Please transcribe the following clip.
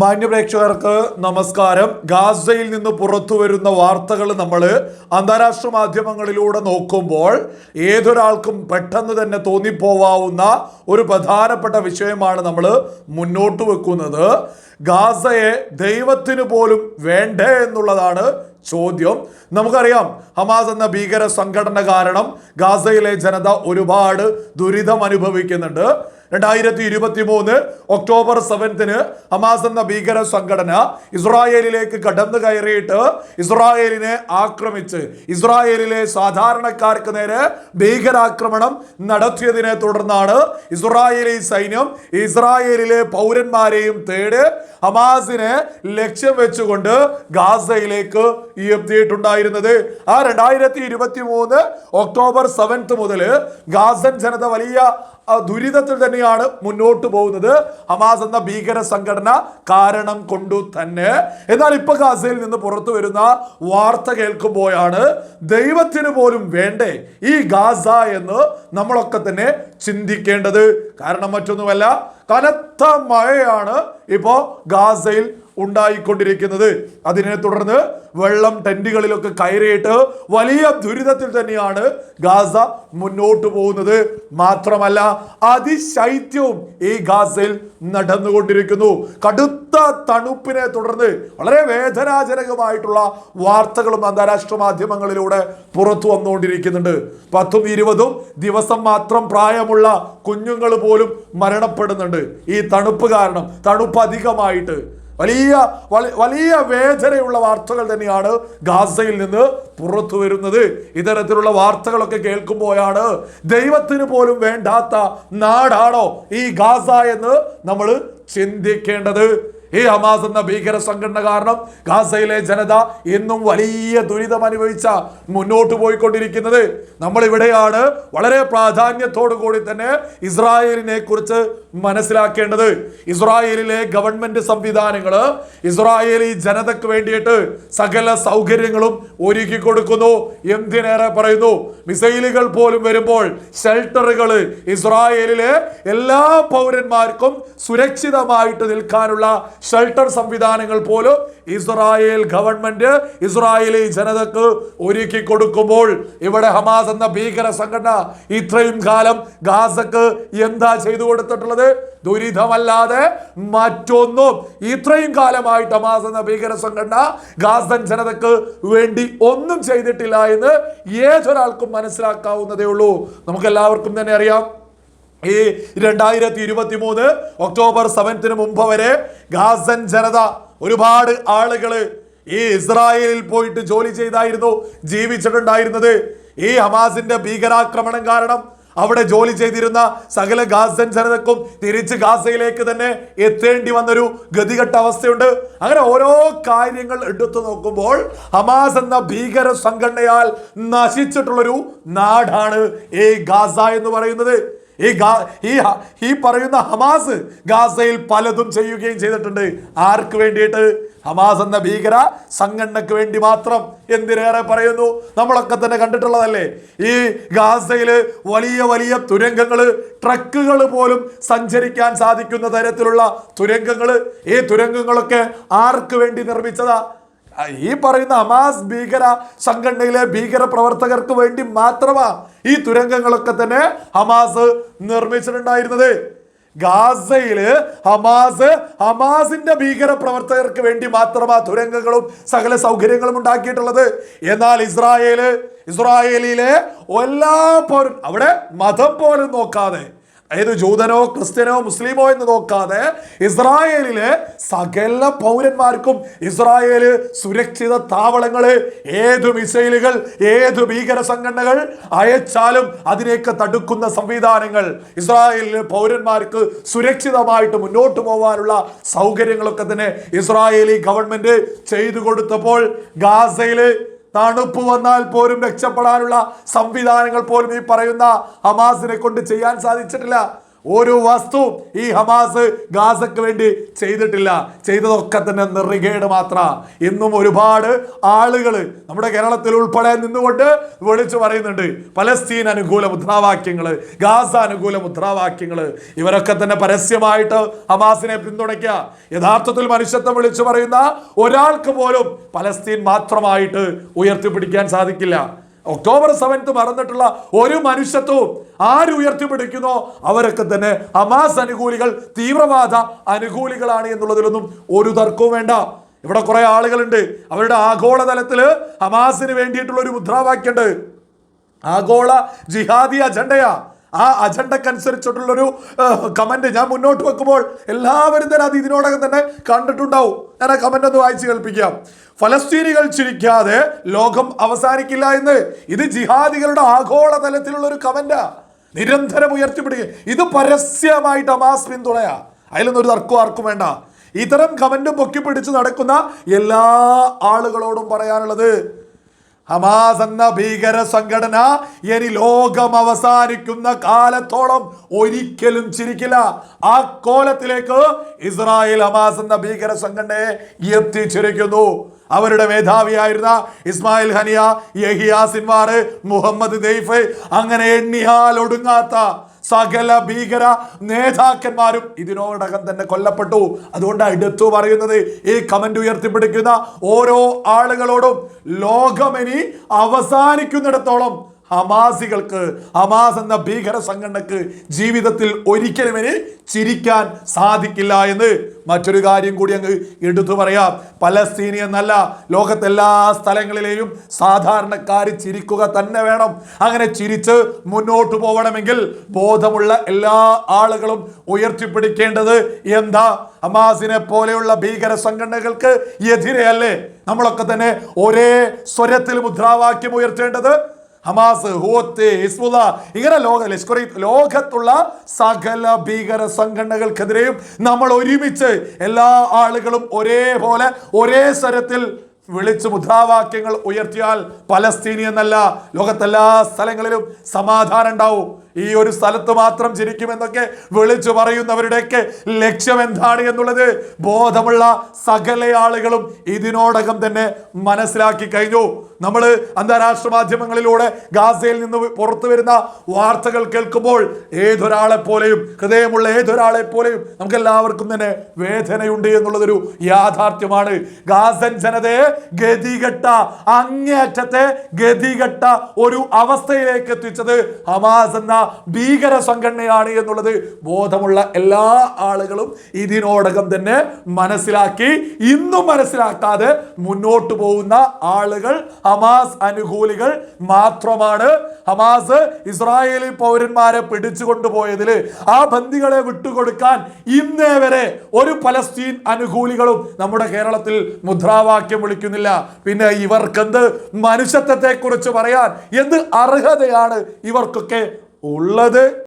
മാന്യപ്രേക്ഷകർക്ക് നമസ്കാരം. ഗാസയിൽ നിന്ന് പുറത്തു വരുന്ന വാർത്തകൾ നമ്മൾ അന്താരാഷ്ട്ര മാധ്യമങ്ങളിലൂടെ നോക്കുമ്പോൾ ഏതൊരാൾക്കും പെട്ടെന്ന് തന്നെ തോന്നിപ്പോവാവുന്ന ഒരു പ്രധാനപ്പെട്ട വിഷയമാണ് നമ്മൾ മുന്നോട്ട് വെക്കുന്നത്. ഗാസയെ ദൈവത്തിന് പോലും വേണ്ടേ എന്നുള്ളതാണ് ചോദ്യം. നമുക്കറിയാം ഹമാസ് എന്ന ഭീകര സംഘടന കാരണം ഗാസയിലെ ജനത ഒരുപാട് ദുരിതം അനുഭവിക്കുന്നുണ്ട്. രണ്ടായിരത്തി ഇരുപത്തി മൂന്ന് ഒക്ടോബർ സെവൻത്തിന് ഹമാസ് എന്ന ഭീകര സംഘടന ഇസ്രായേലിലേക്ക് കടന്നു കയറിയിട്ട് ഇസ്രായേലിനെ ആക്രമിച്ച് ഇസ്രായേലിലെ സാധാരണക്കാർക്ക് നേരെ ഭീകരാക്രമണം നടത്തിയതിനെ തുടർന്നാണ് ഇസ്രായേലി സൈന്യം ഇസ്രായേലിലെ പൗരന്മാരെയും തേടി ഹമാസിനെ ലക്ഷ്യം വെച്ചുകൊണ്ട് ഗാസയിലേക്ക് എത്തിയിട്ടുണ്ടായിരുന്നത്. ആ രണ്ടായിരത്തി ഇരുപത്തി മൂന്ന് ഒക്ടോബർ സെവൻത്ത് മുതൽ ഗാസൻ ജനത വലിയ ദുരിതത്തിൽ തന്നെയാണ് മുന്നോട്ട് പോകുന്നത്. ഹമാസ് എന്ന ഭീകര സംഘടന കാരണം കൊണ്ടു തന്നെ. എന്നാൽ ഇപ്പൊ ഗാസയിൽ നിന്ന് പുറത്തു വരുന്ന വാർത്ത കേൾക്കുമ്പോഴാണ് ദൈവത്തിന് പോലും വേണ്ടേ ഈ ഗാസ എന്ന് നമ്മളൊക്കെ തന്നെ ചിന്തിക്കേണ്ടത്. കാരണം മറ്റൊന്നുമല്ല കനത്ത മഴയാണ് ഇപ്പോ ഗാസയിൽ ഉണ്ടായിക്കൊണ്ടിരിക്കുന്നത്. അതിനെ തുടർന്ന് വെള്ളം ടെന്റുകളിലൊക്കെ കയറിയിട്ട് വലിയ ദുരിതത്തിൽ തന്നെയാണ് ഗാസ മുന്നോട്ട് പോകുന്നത്. മാത്രമല്ല അതിശൈത്യവും ഈ ഗാസയിൽ നടന്നുകൊണ്ടിരിക്കുന്നു. കടുത്ത തണുപ്പിനെ തുടർന്ന് വളരെ വേദനാജനകമായിട്ടുള്ള വാർത്തകളും അന്താരാഷ്ട്ര മാധ്യമങ്ങളിലൂടെ പുറത്തു വന്നുകൊണ്ടിരിക്കുന്നുണ്ട്. പത്തും ഇരുപതും ദിവസം മാത്രം പ്രായമുള്ള കുഞ്ഞുങ്ങൾ പോലും മരണപ്പെടുന്നുണ്ട്. ഈ തണുപ്പ് കാരണം തണുപ്പ് അധികമായിട്ട്. വലിയ വലിയ വേദനയുള്ള വാർത്തകൾ തന്നെയാണ് ഗാസയിൽ നിന്ന് പുറത്തു വരുന്നത്. ഇത്തരത്തിലുള്ള വാർത്തകളൊക്കെ കേൾക്കുമ്പോഴാണ് ദൈവത്തിന് പോലും വേണ്ടാത്ത നാടാണോ ഈ ഗാസ എന്ന് നമ്മൾ ചിന്തിക്കേണ്ടത്. ഈ ഹമാസ് എന്ന ഭീകര സംഘടന കാരണം ഗാസയിലെ ജനത എന്നും വലിയ ദുരിതം അനുഭവിച്ച മുന്നോട്ട് പോയിക്കൊണ്ടിരിക്കുന്നത്. നമ്മൾ ഇവിടെയാണ് വളരെ പ്രാധാന്യത്തോടു കൂടി തന്നെ ഇസ്രായേലിനെ കുറിച്ച് മനസ്സിലാക്കേണ്ടത്. ഇസ്രായേലിലെ ഗവൺമെന്റ് സംവിധാനങ്ങൾ ഇസ്രായേലി ജനതയ്ക്ക് വേണ്ടിയിട്ട് സകല സൗകര്യങ്ങളും ഒരുക്കി കൊടുക്കുന്നു. എന്തിനേറെ പറയുന്നു? മിസൈലുകൾ പോലും വരുമ്പോൾ ഷെൽട്ടറുകൾ ഇസ്രായേലിലെ എല്ലാ പൗരന്മാർക്കും സുരക്ഷിതമായിട്ട് നിൽക്കാനുള്ള ഷെൽട്ടർ സംവിധാനങ്ങൾ പോലും ഇസ്രായേൽ ഗവൺമെന്റ് ഇസ്രായേലി ജനതക്ക് ഒരുക്കി കൊടുക്കുമ്പോൾ ഇവിടെ ഹമാസ് എന്ന ഭീകര സംഘടന ഇത്രയും കാലം ഗാസക്ക് എന്താ ചെയ്തു കൊടുത്തിട്ടുള്ളത്? ദുരിതമല്ലാതെ മറ്റൊന്നും. ഇത്രയും കാലമായിട്ട് ഹമാസ് എന്ന ഭീകര സംഘടന ഗാസൻ ജനതക്ക് വേണ്ടി ഒന്നും ചെയ്തിട്ടില്ല എന്ന് ഏതൊരാൾക്കും മനസ്സിലാക്കാവുന്നതേ ഉള്ളൂ. നമുക്ക് എല്ലാവർക്കും തന്നെ അറിയാം. ഈ രണ്ടായിരത്തി ഇരുപത്തി മൂന്ന് ഒക്ടോബർ സെവൻത്തിന് മുമ്പ് വരെ ഗാസൻ ജനത ഒരുപാട് ആളുകൾ ഈ ഇസ്രായേലിൽ പോയിട്ട് ജോലി ചെയ്തായിരുന്നു ജീവിച്ചിട്ടുണ്ടായിരുന്നത്. ഈ ഹമാസിന്റെ ഭീകരാക്രമണം കാരണം അവിടെ ജോലി ചെയ്തിരുന്ന സകല ഗാസൻ ജനതക്കും തിരിച്ച് ഗാസയിലേക്ക് തന്നെ എത്തേണ്ടി വന്നൊരു ഗതികെട്ട അവസ്ഥയുണ്ട്. അങ്ങനെ ഓരോ കാര്യങ്ങൾ എടുത്തു നോക്കുമ്പോൾ ഹമാസ് എന്ന ഭീകര സംഘടനയാൽ നശിച്ചിട്ടുള്ളൊരു നാടാണ് ഈ ഗാസ എന്ന് പറയുന്നത്. ഈ ഗാ ഈ ഈ പറയുന്ന ഹമാസ് ഗാസയിൽ പലതും ചെയ്യുകയും ചെയ്തിട്ടുണ്ട്. ആർക്ക് വേണ്ടിയിട്ട്? ഹമാസ് എന്ന ഭീകര സംഘടനക്ക് വേണ്ടി മാത്രം എന്തിനേറെ പറയുന്നു? നമ്മളൊക്കെ തന്നെ കണ്ടിട്ടുള്ളതല്ലേ? ഈ ഗാസയിൽ വലിയ വലിയ തുരങ്കങ്ങൾ ട്രക്കുകൾ പോലും സഞ്ചരിക്കാൻ സാധിക്കുന്ന തരത്തിലുള്ള തുരങ്കങ്ങൾ ഈ തുരങ്കങ്ങളൊക്കെ ആർക്ക് വേണ്ടി നിർമ്മിച്ചതാ? ഈ പറയുന്ന ഹമാസ് ഭീകര സംഘടനയിലെ ഭീകര പ്രവർത്തകർക്ക് വേണ്ടി മാത്രമാ ഈ തുരങ്കങ്ങളൊക്കെ തന്നെ ഹമാസ് നിർമ്മിച്ചിട്ടുണ്ടായിരുന്നത്. ഗാസയിൽ ഹമാസ് ഹമാസിന്റെ ഭീകര പ്രവർത്തകർക്ക് വേണ്ടി മാത്രമാ തുരങ്കങ്ങളും സകല സൗകര്യങ്ങളും ഉണ്ടാക്കിയിട്ടുള്ളത്. എന്നാൽ ഇസ്രായേൽ ഇസ്രായേലിലെ എല്ലാ പൗരൻ അവിടെ മതം പോലും നോക്കാതെ ഏത് ജൂതനോ ക്രിസ്ത്യനോ മുസ്ലിമോ എന്ന് നോക്കാതെ ഇസ്രായേലിലെ സകല പൗരന്മാർക്കും ഇസ്രായേൽ സുരക്ഷിത താവളങ്ങൾ ഏത് മിസൈലുകൾ ഏത് ഭീകര സംഘടനകൾ അയച്ചാലും അതിനെയൊക്കെ തടുക്കുന്ന സംവിധാനങ്ങൾ ഇസ്രായേലിലെ പൗരന്മാർക്ക് സുരക്ഷിതമായിട്ട് മുന്നോട്ട് പോകാനുള്ള സൗകര്യങ്ങളൊക്കെ തന്നെ ഇസ്രായേലി ഗവൺമെന്റ് ചെയ്തു കൊടുത്തപ്പോൾ ഗാസയിൽ തണുപ്പ് വന്നാൽ പോലും രക്ഷപ്പെടാനുള്ള സംവിധാനങ്ങൾ പോലും ഈ പറയുന്ന ഹമാസിനെ കൊണ്ട് ചെയ്യാൻ സാധിച്ചിട്ടില്ല. ഒരു വസ്തു ഈ ഹമാസ് ഗാസക്ക് വേണ്ടി ചെയ്തിട്ടില്ല. ചെയ്തതൊക്കെ തന്നെ നിറികേട് മാത്ര. ഇന്നും ഒരുപാട് ആളുകൾ നമ്മുടെ കേരളത്തിൽ ഉൾപ്പെടെ നിന്നുകൊണ്ട് വിളിച്ചു പറയുന്നുണ്ട്. പലസ്തീൻ അനുകൂല മുദ്രാവാക്യങ്ങൾ ഗാസ അനുകൂല മുദ്രാവാക്യങ്ങൾ ഇവരൊക്കെ തന്നെ പരസ്യമായിട്ട് ഹമാസിനെ പിന്തുണയ്ക്കുക യഥാർത്ഥത്തിൽ മനുഷ്യത്വം വിളിച്ചു പറയുന്ന ഒരാൾക്ക് പോലും പലസ്തീൻ മാത്രമായിട്ട് ഉയർത്തിപ്പിടിക്കാൻ സാധിക്കില്ല. ഒക്ടോബർ സെവൻത്ത് മറന്നിട്ടുള്ള ഒരു മനുഷ്യത്വവും ആര് ഉയർത്തിപ്പിടിക്കുന്നോ? അവരൊക്കെ തന്നെ ഹമാസ് അനുകൂലികൾ തീവ്രവാദ അനുകൂലികളാണ് എന്നുള്ളതിലൊന്നും ഒരു തർക്കവും വേണ്ട. ഇവിടെ കുറെ ആളുകളുണ്ട്. അവരുടെ ആഗോള തലത്തിൽ ഹമാസിന് വേണ്ടിയിട്ടുള്ള ഒരു മുദ്രാവാക്യമുണ്ട്. ആഗോള ജിഹാദി അജണ്ടയാ. ആ അജണ്ടക്കനുസരിച്ചിട്ടുള്ളൊരു കമന്റ് ഞാൻ മുന്നോട്ട് വെക്കുമ്പോൾ എല്ലാവരും തന്നെ അത് ഇതിനോടകം തന്നെ കണ്ടിട്ടുണ്ടാവും. ഞാൻ ആ കമന്റ് ഒന്ന് വായിച്ച് കേൾപ്പിക്കാം. ഫലസ്തീനികൾ ചിരിക്കാതെ ലോകം അവസാനിക്കില്ല എന്ന്. ഇത് ജിഹാദികളുടെ ആഗോളതലത്തിലുള്ള ഒരു കമന്റാ നിരന്തരം ഉയർത്തിപ്പിടിക്കുക ഇത് പരസ്യമായിട്ട് അമാസ് പിന്തുണയാ. അതിലൊന്നും ഒരു തർക്കം ആർക്കും വേണ്ട. ഇത്തരം കമന്റും പൊക്കിപ്പിടിച്ച് നടക്കുന്ന എല്ലാ ആളുകളോടും പറയാനുള്ളത് ഹമാസ് എന്ന ഭീകര സംഘടന ഇനി ലോകം അവസാനിക്കുന്ന കാലത്തോളം ഒരിക്കലും ചിരിക്കില്ല. ആ കോലത്തിലേക്ക് ഇസ്രായേൽ ഹമാസ് എന്ന ഭീകര സംഘടനയെ എത്തിച്ചിരിക്കുന്നു. അവരുടെ മേധാവിയായിരുന്ന Ismail Haniyeh Yahya Sinwar Muhammad Deif അങ്ങനെ എണ്ണിയാൽ ഒടുങ്ങാത്ത സകല ഭീകര നേതാക്കന്മാരും ഇതിനോടകം തന്നെ കൊല്ലപ്പെട്ടു. അതുകൊണ്ട് എടുത്തു പറയുന്നത് ഈ കമന്റ് ഉയർത്തിപ്പിടിക്കുന്ന ഓരോ ആളുകളോടും ലോകമിനി അവസാനിക്കുന്നിടത്തോളം ഹമാസികൾക്ക് ഹമാസ് എന്ന ഭീകര സംഘടനക്ക് ജീവിതത്തിൽ ഒരിക്കലും ഇനി ചിരിക്കാൻ സാധിക്കില്ല എന്ന് മറ്റൊരു കാര്യം കൂടി അങ്ങ് എടുത്തു പറയാം. പലസ്തീനി എന്നല്ല ലോകത്തെല്ലാ സ്ഥലങ്ങളിലെയും സാധാരണക്കാർ ചിരിക്കുക തന്നെ വേണം. അങ്ങനെ ചിരിച്ച് മുന്നോട്ട് പോകണമെങ്കിൽ ബോധമുള്ള എല്ലാ ആളുകളും ഉയർത്തിപ്പിടിക്കേണ്ടത് എന്താ? ഹമാസിനെ പോലെയുള്ള ഭീകര സംഘടനകൾക്ക് എതിരെയല്ലേ നമ്മളൊക്കെ തന്നെ ഒരേ സ്വരത്തിൽ മുദ്രാവാക്യം ഉയർത്തേണ്ടത് ഹമാസ് ഹൂത്ത് ഹിസ്ബുല ഇങ്ങനെ ലോക ലഷ്കറി ലോകത്തുള്ള സകല ഭീകര സംഘടനകൾക്കെതിരെയും നമ്മൾ ഒരുമിച്ച് എല്ലാ ആളുകളും ഒരേപോലെ ഒരേ സ്വരത്തിൽ വിളിച്ച് മുദ്രാവാക്യങ്ങൾ ഉയർത്തിയാൽ പലസ്തീനി എന്നല്ല ലോകത്തെല്ലാ സ്ഥലങ്ങളിലും സമാധാനം ഉണ്ടാവും. ഈ ഒരു സ്ഥലത്ത് മാത്രം ചിരിക്കുമെന്നൊക്കെ വിളിച്ചു പറയുന്നവരുടെയൊക്കെ ലക്ഷ്യം എന്താണ് എന്നുള്ളത് ബോധമുള്ള സകല ആളുകളും ഇതിനോടകം തന്നെ മനസ്സിലാക്കി കഴിഞ്ഞു. നമ്മൾ അന്താരാഷ്ട്ര മാധ്യമങ്ങളിലൂടെ ഗാസയിൽ നിന്ന് പുറത്തു വരുന്ന വാർത്തകൾ കേൾക്കുമ്പോൾ ഏതൊരാളെ പോലെയും ഹൃദയമുള്ള ഏതൊരാളെ പോലെയും നമുക്ക് എല്ലാവർക്കും തന്നെ വേദനയുണ്ട് എന്നുള്ളതൊരു യാഥാർത്ഥ്യമാണ്. ഗാസൻ ജനതയെ ഗതികെട്ട അങ്ങേയറ്റത്തെ ഗതികെട്ട ഒരു അവസ്ഥയിലേക്ക് എത്തിച്ചത് ഹമാസ് എന്ന ഭീകര സംഘടനയാണ് എന്നുള്ളത് ബോധമുള്ള എല്ലാ ആളുകളും ഇതിനോടകം തന്നെ മനസ്സിലാക്കി ഇന്നും മനസ്സിലാക്കാതെ മുന്നോട്ട് പോകുന്ന ആളുകൾ ഹമാസ് അനുകൂലികൾ മാത്രമാണ്. ഹമാസ് ഇസ്രായേലി പൗരന്മാരെ പിടിച്ചു കൊണ്ടുപോയതിൽ ആ ബന്ധികളെ വിട്ടുകൊടുക്കാൻ ഇന്നേ വരെ ഒരു പലസ്തീൻ അനുകൂലികളും നമ്മുടെ കേരളത്തിൽ മുദ്രാവാക്യം വിളിക്കുന്നില്ല. പിന്നെ ഇവർക്കെന്ത് മനുഷ്യത്വത്തെ കുറിച്ച് പറയാൻ എന്ത് അർഹതയാണ് ഇവർക്കൊക്കെ ഉള്ളത്